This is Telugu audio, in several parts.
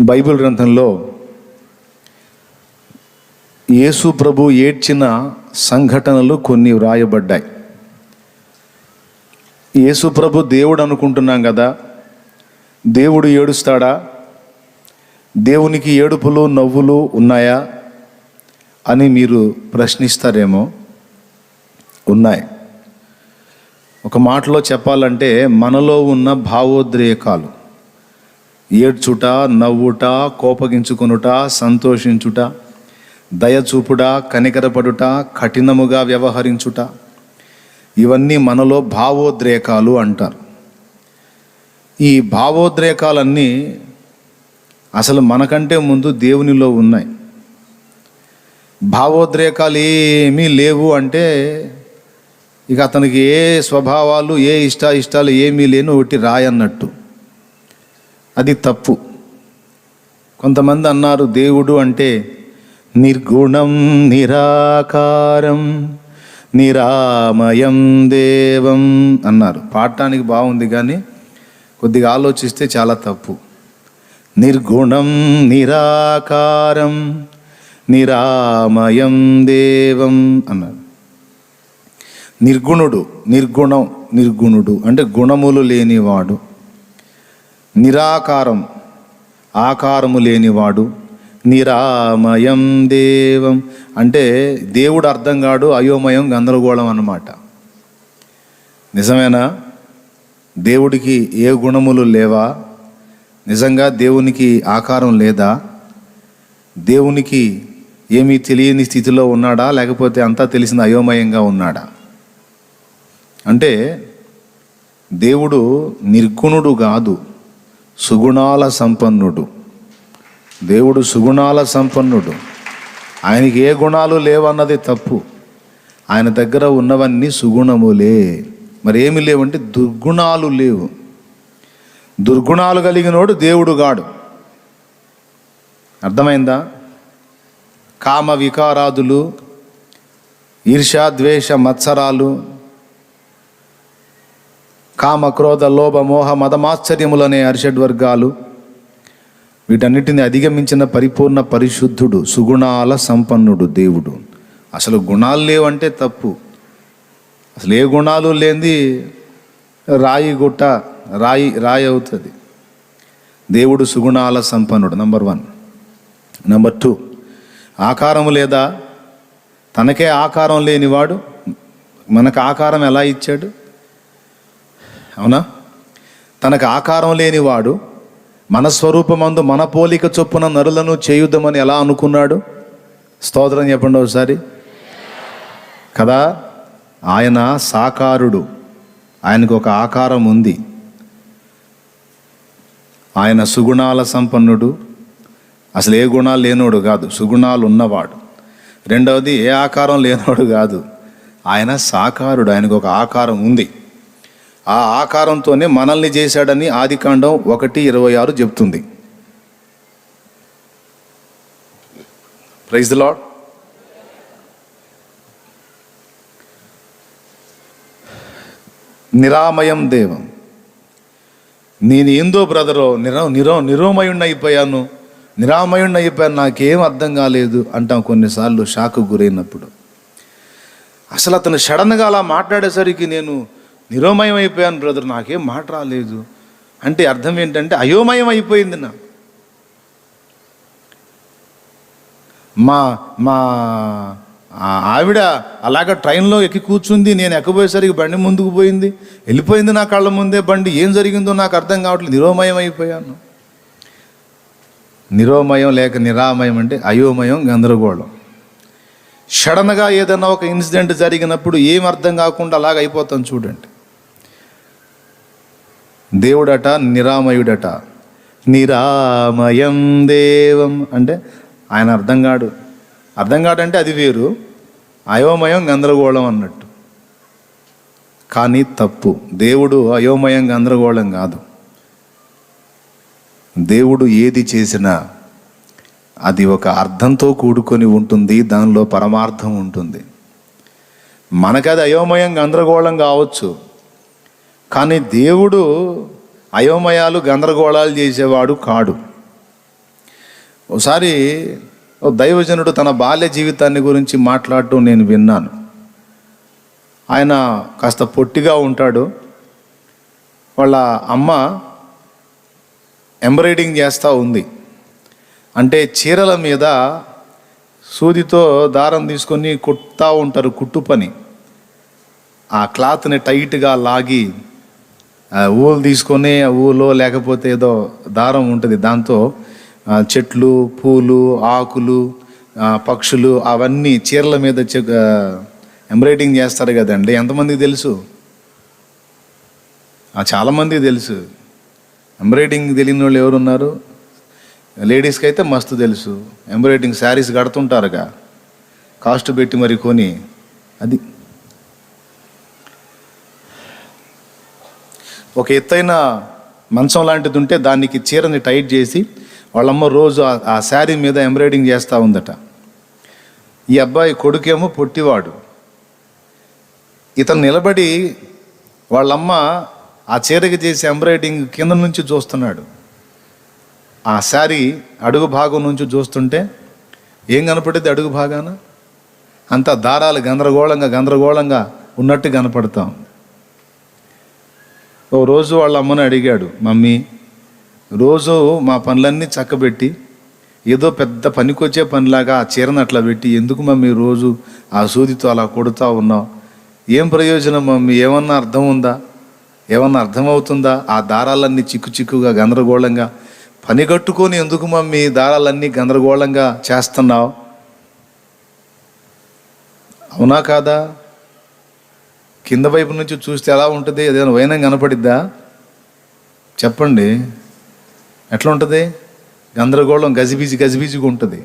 బైబిల్ గ్రంథంలో యేసు ప్రభు ఏడ్చిన సంఘటనలు కొన్ని వ్రాయబడ్డాయి. యేసు ప్రభు దేవుడు అనుకుంటున్నాం కదా దేవుడు ఏడుస్తాడా? దేవునికి ఏడుపులు నవ్వులు ఉన్నాయా అని మీరు ప్రశ్నిస్తారేమో? ఉన్నాయి. ఒక మాటలో చెప్పాలంటే మనలో ఉన్న భావోద్రేకాలు ఏడ్చుట నవ్వుట కోపగించుకొనుట సంతోషించుట దయచూపుట కనికరపడుట కఠినముగా వ్యవహరించుట. ఇవన్నీ మనలో భావోద్రేకాలు అంటారు. ఈ భావోద్రేకాలన్నీ అసలు మనకంటే ముందు దేవునిలో ఉన్నాయి. భావోద్రేకాలు ఏమీ లేవు అంటే ఇక అతనికి ఏ స్వభావాలు ఏ ఇష్ట ఇష్టాలు ఏమీ లేని ఒకటి రాయన్నట్టు. అది తప్పు. కొంతమంది అన్నారు దేవుడు అంటే నిర్గుణం నిరాకారం నిరామయం దేవం అన్నారు. పాడటానికి బాగుంది కానీ కొద్దిగా ఆలోచిస్తే చాలా తప్పు. నిర్గుణం నిరాకారం నిరామయం దేవం అన్నారు. నిర్గుణుడు నిర్గుణం నిర్గుణుడు అంటే గుణములు లేనివాడు. నిరాకారం ఆకారము లేనివాడు నిరామయం దేవం. అంటే దేవుడు అర్థం కాడు అయోమయం గందరగోళం అన్నమాట. నిజమేనా? దేవుడికి ఏ గుణములు లేవా? నిజంగా దేవునికి ఆకారం లేదా? దేవునికి ఏమీ తెలియని స్థితిలో ఉన్నాడా? లేకపోతే అంతా తెలిసిన అయోమయంగా ఉన్నాడా? అంటే దేవుడు నిర్గుణుడు కాదు. సుగుణాల సంపన్నుడు. దేవుడు సుగుణాల సంపన్నుడు. ఆయనకి ఏ గుణాలు లేవన్నది తప్పు. ఆయన దగ్గర ఉన్నవన్నీ సుగుణములే. మరి ఏమి లేవంటే దుర్గుణాలు లేవు. దుర్గుణాలు కలిగినోడు దేవుడు గాడు. అర్థమైందా? కామ వికారాదులు ఈర్ష ద్వేష మత్సరాలు కామ క్రోధ లోభ మోహ మదమాశ్చర్యములనే అరిషడ్వర్గాలు వీటన్నిటిని అధిగమించిన పరిపూర్ణ పరిశుద్ధుడు సుగుణాల సంపన్నుడు దేవుడు. అసలు గుణాలు లేవంటే తప్పు. అసలు ఏ గుణాలు లేనిది రాయి గుట్ట రాయి రాయి అవుతుంది. దేవుడు సుగుణాల సంపన్నుడు నంబర్ వన్. Number two. ఆకారము లేదా? తనకే ఆకారం లేనివాడు మనకు ఆకారం ఎలా ఇచ్చాడు? అవునా? తనకు ఆకారం లేనివాడు మన స్వరూపమందు మన పోలిక చొప్పున నరులను చేయుద్దామని ఎలా అనుకున్నాడు? స్తోత్రం చెప్పండి ఒకసారి. కదా ఆయన సాకారుడు. ఆయనకు ఒక ఆకారం ఉంది. ఆయన సుగుణాల సంపన్నుడు. అసలు ఏ గుణాలు లేనోడు కాదు సుగుణాలు ఉన్నవాడు. రెండవది ఏ ఆకారం లేనోడు కాదు. ఆయన సాకారుడు ఆయనకు ఒక ఆకారం ఉంది. ఆ ఆకారంతోనే మనల్ని చేశాడని ఆదికాండం ఒకటి ఇరవై ఆరు చెప్తుంది. ప్రైజ్ లాడ్ నిరామయం దేవం. నేను ఏందో బ్రదరో నిరో నిరో నిరోమయుణ్ణి అయిపోయాను నిరామయుణ్ణి అయిపోయాను నాకేం అర్థం కాలేదు అంటాం కొన్నిసార్లు షాకు గురైనప్పుడు. అసలు అతను సడన్గా అలా మాట్లాడేసరికి నేను నిరోమయం అయిపోయాను బ్రదర్ నాకేం మాట రాలేదు. అంటే అర్థం ఏంటంటే అయోమయం అయిపోయింది నా. మా మా ఆవిడ అలాగ ట్రైన్లో ఎక్కి కూర్చుంది. నేను ఎక్కబోయేసరికి బండి ముందుకు పోయింది. వెళ్ళిపోయింది నా కళ్ళ ముందే బండి. ఏం జరిగిందో నాకు అర్థం కావట్లేదు. నిరోమయం అయిపోయాను నిరోమయం లేక నిరామయం అంటే అయోమయం గందరగోళం. సడన్గా ఏదైనా ఒక ఇన్సిడెంట్ జరిగినప్పుడు ఏం అర్థం కాకుండా అలాగ అయిపోతాం చూడండి. దేవుడట నిరామయుడట. నిరామయం దేవం అంటే ఆయన అర్థం కాడు. అర్థం కాడంటే అది వేరు. అయోమయం గందరగోళం అన్నట్టు. కానీ తప్పు. దేవుడు అయోమయం గందరగోళం కాదు. దేవుడు ఏది చేసినా అది ఒక అర్థంతో కూడుకొని ఉంటుంది దానిలో పరమార్థం ఉంటుంది. మనకది అయోమయం గందరగోళం కావచ్చు. కానీ దేవుడు అయోమయాలు గందరగోళాలు చేసేవాడు కాడు. ఒకసారి ఓ దైవజనుడు తన బాల్య జీవితాన్ని గురించి మాట్లాడటం నేను విన్నాను. ఆయన కాస్త పొట్టిగా ఉంటాడు. వాళ్ళ అమ్మ ఎంబ్రాయిడింగ్ చేస్తూ ఉంది. అంటే చీరల మీద సూదితో దారం తీసుకొని కుట్టా ఉంటారు కుట్టు పని ఆ క్లాత్ని టైట్గా లాగి ఊలు తీసుకొని ఆ ఊలో లేకపోతే ఏదో దారం ఉంటుంది. దాంతో చెట్లు పూలు ఆకులు పక్షులు అవన్నీ చీరల మీద చె- ఎంబ్రాయిడింగ్ చేస్తారు కదండి. ఎంతమందికి తెలుసు? చాలామందికి తెలుసు. ఎంబ్రాయిడింగ్ తెలియని వాళ్ళు ఎవరున్నారు? లేడీస్కి అయితే మస్తు తెలుసు. ఎంబ్రాయిడింగ్ శారీస్ కడుతుంటారుగా. కాస్ట్ పెట్టి మరి కొని. అది ఒక ఎత్తైన మంచం లాంటిది ఉంటే దానికి చీరని టైట్ చేసి వాళ్ళమ్మ రోజు ఆ- శారీ మీద ఎంబ్రాయిడింగ్ చేస్తూ ఉందట. ఈ అబ్బాయి కొడుకేమో పొట్టివాడు. ఇతను నిలబడి వాళ్ళమ్మ ఆ చీరకి చేసే ఎంబ్రాయిడింగ్ కింద నుంచి చూస్తున్నాడు. ఆ శారీ అడుగు భాగం నుంచి చూస్తుంటే ఏం కనపడింది అడుగు భాగాన? అంతా దారాలు గందరగోళంగా గందరగోళంగా ఉన్నట్టు కనపడతాం ఓ రోజు వాళ్ళ అమ్మని అడిగాడు మమ్మీ రోజు మా పనులన్నీ చక్కబెట్టి ఏదో పెద్ద పనికొచ్చే పనిలాగా ఆ చీరను అట్లా పెట్టి ఎందుకు మమ్మీ రోజు ఆ సూదితో అలా కొడుతూ ఉన్నావు? ఏం ప్రయోజనం మమ్మీ? ఏమన్నా అర్థం ఉందా? ఏమన్నా అర్థమవుతుందా? ఆ దారాలన్నీ చిక్కు చిక్కుగా గందరగోళంగా. పని కట్టుకొని ఎందుకు మమ్మీ దారాలన్నీ గందరగోళంగా చేస్తున్నావు? అవునా కాదా? కింద వైపు నుంచి చూస్తే ఎలా ఉంటుంది? ఏదైనా వైనం కనపడిద్దా? చెప్పండి. ఎట్లా ఉంటుంది? గందరగోళం గజిబిజి గజిబిజిగా ఉంటుంది.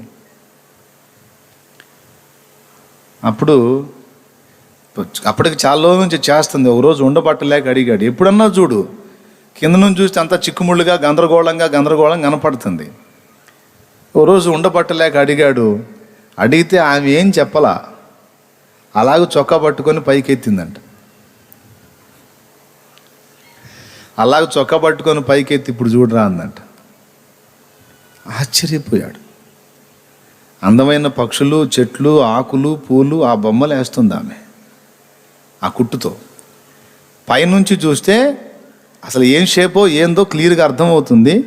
అప్పుడు అప్పటికి చాలా రోజుల నుంచి చేస్తుంది. ఒక రోజు ఉండబట్టలేక అడిగాడు ఎప్పుడన్నా చూడు కింద నుంచి చూస్తే అంతా చిక్కుముళ్ళుగా గందరగోళంగా గందరగోళం కనపడుతుంది. ఓ రోజు ఉండబట్టలేక అడిగాడు అడిగితే ఆమె ఏం చెప్పలా? అలాగ చొక్కా పట్టుకొని పైకెత్తిందంట. అలాగ చొక్కా పట్టుకొని పైకెత్తి ఇప్పుడు చూడరా అందంట ఆశ్చర్యపోయాడు. అందమైన పక్షులు చెట్లు ఆకులు పూలు ఆ బొమ్మలు వేస్తుంది ఆమె. ఆ కుట్టుతో. పైనుంచి చూస్తే అసలు ఏం షేపో ఏందో క్లియర్గా అర్థమవుతుంది.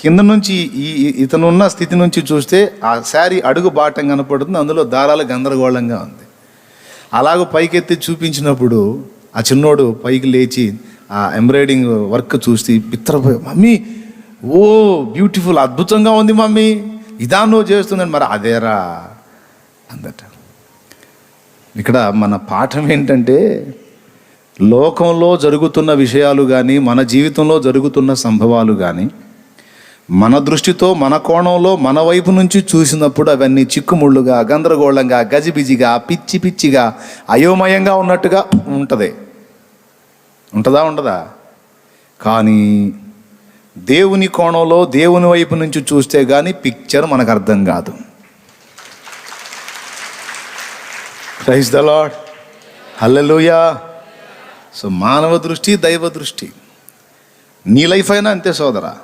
కింద నుంచి ఈ ఇతనున్న స్థితి నుంచి చూస్తే ఆ శారీ అడుగు బాటం కనపడుతుంది అందులో దారాలు గందరగోళంగా ఉంది. అలాగ పైకెత్తి చూపించినప్పుడు ఆ చిన్నోడు పైకి లేచి ఆ ఎంబ్రాయిడింగ్ వర్క్ చూసి పిత్రపోయి మమ్మీ ఓ బ్యూటిఫుల్ అద్భుతంగా ఉంది మమ్మీ ఇదా నువ్వు చేస్తుందని మరి అదేరా అందట. ఇక్కడ మన పాఠం ఏంటంటే లోకంలో జరుగుతున్న విషయాలు కానీ మన జీవితంలో జరుగుతున్న సంభవాలు కానీ మన దృష్టితో మన కోణంలో మన వైపు నుంచి చూసినప్పుడు అవన్నీ చిక్కుముళ్ళుగా గందరగోళంగా గజిబిజిగా పిచ్చి పిచ్చిగా అయోమయంగా ఉన్నట్టుగా ఉంటుంది. ఉంటుందా ఉండదా? కానీ దేవుని కోణంలో దేవుని వైపు నుంచి చూస్తే కానీ పిక్చర్ మనకు అర్థం కాదు. Praise the lord hallelujah so మానవ దృష్టి దైవ దృష్టి. నీ లైఫ్ అయినా అంతే సోదరా.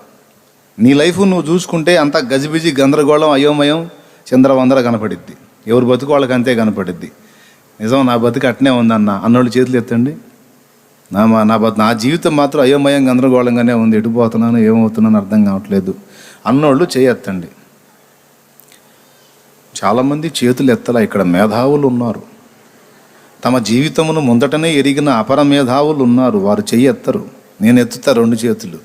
నీ లైఫ్ నువ్వు చూసుకుంటే అంత గజిబిజి గందరగోళం అయోమయం చంద్రవందర కనపడిద్ది. ఎవరు బతుకు వాళ్ళకి అంతే కనపడిద్ది. నిజం నా బతుకు అట్నే ఉందన్న. అన్నోళ్ళు చేతులు ఎత్తండి. నా మా- నా నా జీవితం మాత్రం అయోమయం గందరగోళంగానే ఉంది. ఎటుపోతున్నాను ఏమవుతున్నాను అర్థం కావట్లేదు. అన్నోళ్ళు చేయెత్తండి చాలామంది చేతులు ఎత్తలా. ఇక్కడ మేధావులు ఉన్నారు. తమ జీవితమును ముందటనే ఎరిగిన అపర మేధావులు ఉన్నారు. వారు చెయ్యి ఎత్తరు నేను ఎత్తుతా రెండు చేతులు.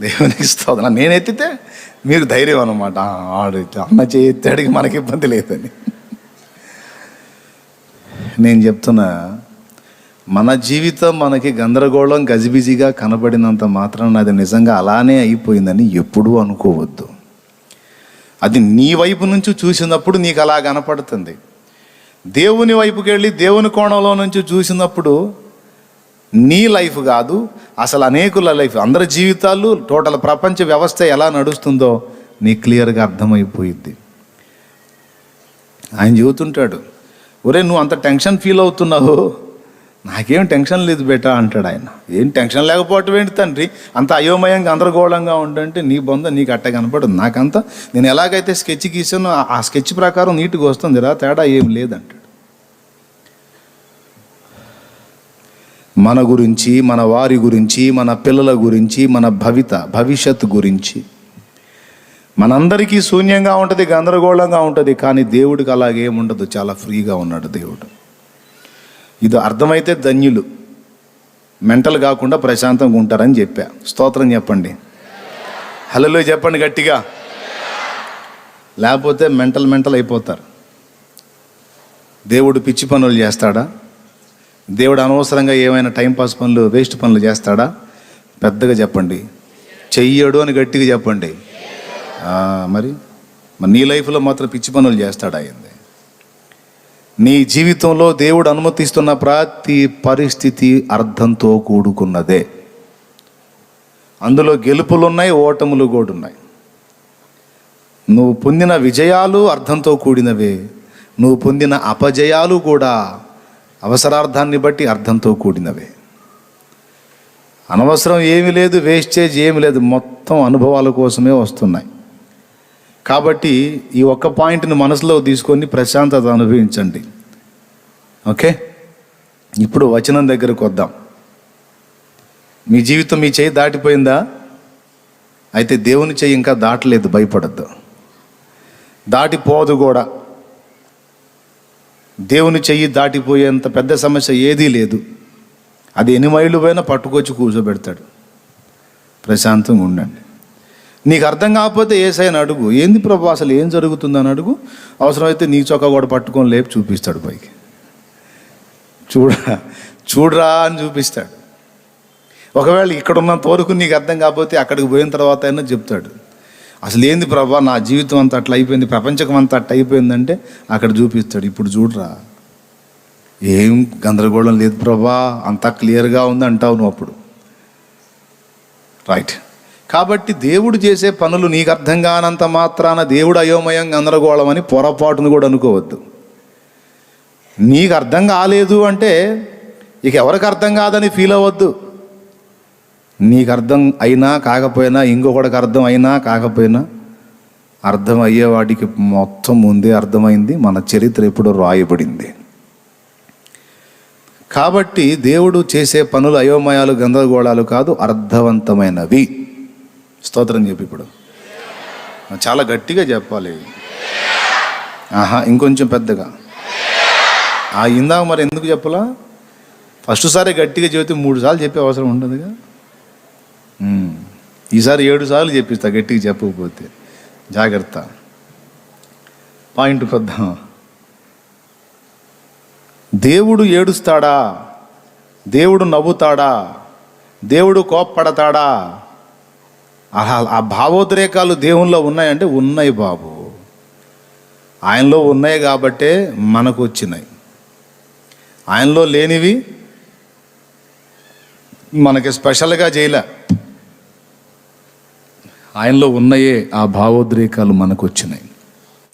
దేవునికి స్తోత్రం. నేను ఎత్తితే మీరు ధైర్యం అనమాట ఆడు అన్న చేయి ఎత్తాడికి మనకి ఇబ్బంది లేదని. నేను చెప్తున్నా మన జీవితం మనకి గందరగోళం గజిబిజిగా కనబడినంత మాత్రాన అది నిజంగా అలానే అయిపోయిందని ఎప్పుడూ అనుకోవద్దు. అది నీ వైపు నుంచి చూసినప్పుడు నీకు అలా కనపడుతుంది. దేవుని వైపుకి వెళ్ళి దేవుని కోణంలో నుంచి చూసినప్పుడు నీ లైఫ్ కాదు అసలు అనేకుల లైఫ్ అందరి జీవితాలు టోటల్ ప్రపంచ వ్యవస్థ ఎలా నడుస్తుందో నీ క్లియర్గా అర్థమైపోయింది ఆయన చెబుతుంటాడు ఒరే నువ్వు అంత టెన్షన్ ఫీల్ అవుతున్నావు? నాకేం టెన్షన్ లేదు బేటా అంటాడు ఆయన. ఏం టెన్షన్ లేకపోవటం ఏంటి తండ్రి? అంత అయోమయంగా గందరగోళంగా ఉండంటే నీ బొంద నీకు అట్ట కనపడదు. నాకంతా నేను ఎలాగైతే స్కెచ్ గీసానో ఆ- స్కెచ్ ప్రకారం నీట్గా వస్తుంది రా తేడా ఏం లేదంటాడు. మన గురించి మన వారి గురించి మన పిల్లల గురించి మన భవిత భవిష్యత్తు గురించి. మనందరికీ శూన్యంగా ఉంటుంది గందరగోళంగా ఉంటుంది కానీ దేవుడికి అలాగేముండదు చాలా ఫ్రీగా ఉన్నాడు దేవుడు. ఇది అర్థమైతే ధన్యులు. మెంటల్ కాకుండా ప్రశాంతంగా ఉంటారని చెప్పా. స్తోత్రం చెప్పండి. హలో చెప్పండి గట్టిగా. లేకపోతే మెంటల్ మెంటల్ అయిపోతారు. దేవుడు పిచ్చి పనులు చేస్తాడా? దేవుడు అనవసరంగా ఏమైనా టైంపాస్ పనులు వేస్ట్ పనులు చేస్తాడా? పెద్దగా చెప్పండి. చెయ్యడు అని గట్టిగా చెప్పండి. మరి? మరి నీ లైఫ్లో మాత్రం పిచ్చి పనులు చేస్తాడా అయింది నీ జీవితంలో దేవుడు అనుమతిస్తున్న ప్రతి పరిస్థితి అర్థంతో కూడుకున్నదే. అందులో గెలుపులు ఉన్నాయి ఓటములు కూడా ఉన్నాయి నువ్వు పొందిన విజయాలు అర్థంతో కూడినవే. నువ్వు పొందిన అపజయాలు కూడా అవసరార్థాన్ని బట్టి అర్థంతో కూడినవే. అనవసరం ఏమీ లేదు వేస్టేజ్ ఏమి లేదు మొత్తం అనుభవాల కోసమే వస్తున్నాయి. కాబట్టి ఈ ఒక్క పాయింట్ని మనసులో తీసుకొని ప్రశాంతత అనుభవించండి. ఓకే? ఇప్పుడు వచనం దగ్గరకు వద్దాం. మీ జీవితం మీ చేయి దాటిపోయిందా? అయితే దేవుని చేయి ఇంకా దాటలేదు భయపడద్దు. దాటిపోదు కూడా. దేవుని చెయ్యి దాటిపోయేంత పెద్ద సమస్య ఏదీ లేదు. అది ఎన్ని మైళ్ళు పోయినా పట్టుకొచ్చి కూర్చోబెడతాడు. ప్రశాంతంగా ఉండండి. నీకు అర్థం కాకపోతే ఏసైనా అడుగు. ఏంది ప్రభు అసలు ఏం జరుగుతుందని అడుగు. అవసరమైతే నీ చొక్కా కూడా పట్టుకొని లేపి చూపిస్తాడు పైకి. చూడరా చూడరా అని చూపిస్తాడు. ఒకవేళ ఇక్కడ ఉన్నంత వరకు నీకు అర్థం కాకపోతే అక్కడికి పోయిన తర్వాత అయినా చెప్తాడు. అసలు ఏంది ప్రభా నా జీవితం అంతా అట్లా అయిపోయింది ప్రపంచం అంతా అట్లా అయిపోయిందంటే అక్కడ చూపిస్తాడు. ఇప్పుడు చూడరా. ఏం గందరగోళం లేదు ప్రభా అంతా క్లియర్గా ఉంది అంటావు నువ్వు అప్పుడు. రైట్ కాబట్టి దేవుడు చేసే పనులు నీకు అర్థం కానంత మాత్రాన దేవుడు అయోమయం గందరగోళం అని పొరపాటును కూడా అనుకోవద్దు. నీకు అర్థం కాలేదు అంటే ఇక ఎవరికి అర్థం కాదని ఫీల్ అవ్వద్దు. నీకు అర్థం అయినా కాకపోయినా ఇంకొకటికి అర్థం అయినా కాకపోయినా అర్థం అయ్యేవాడికి మొత్తం ముందే అర్థమైంది మన చరిత్ర ఎప్పుడో రాయబడింది. కాబట్టి దేవుడు చేసే పనులు అయోమయాలు గందరగోళాలు కాదు అర్థవంతమైనవి. స్తోత్రం చెప్పి ఇప్పుడు. చాలా గట్టిగా చెప్పాలి. ఆహా ఇంకొంచెం పెద్దగా. ఆ ఇందాక మరి ఎందుకు చెప్పలా? ఫస్ట్ సారి గట్టిగా చెబితే మూడు సార్లు చెప్పే అవసరం ఉండదుగా? ఈసారి ఏడు సార్లు చెప్పిస్తా గట్టిగా చెప్పకపోతే. జాగ్రత్త. పాయింట్ కొద్దాం. దేవుడు ఏడుస్తాడా? దేవుడు నవ్వుతాడా? దేవుడు కోప్పడతాడా? ఆ భావోద్రేకాలు దేవునిలో ఉన్నాయంటే ఉన్నాయి బాబు. ఆయనలో ఉన్నాయి కాబట్టే మనకు వచ్చినాయి. ఆయనలో లేనివి మనకి స్పెషల్గా చేయలే. ఆయనలో ఉన్నాయే ఆ భావోద్రేకాలు మనకు వచ్చినాయి.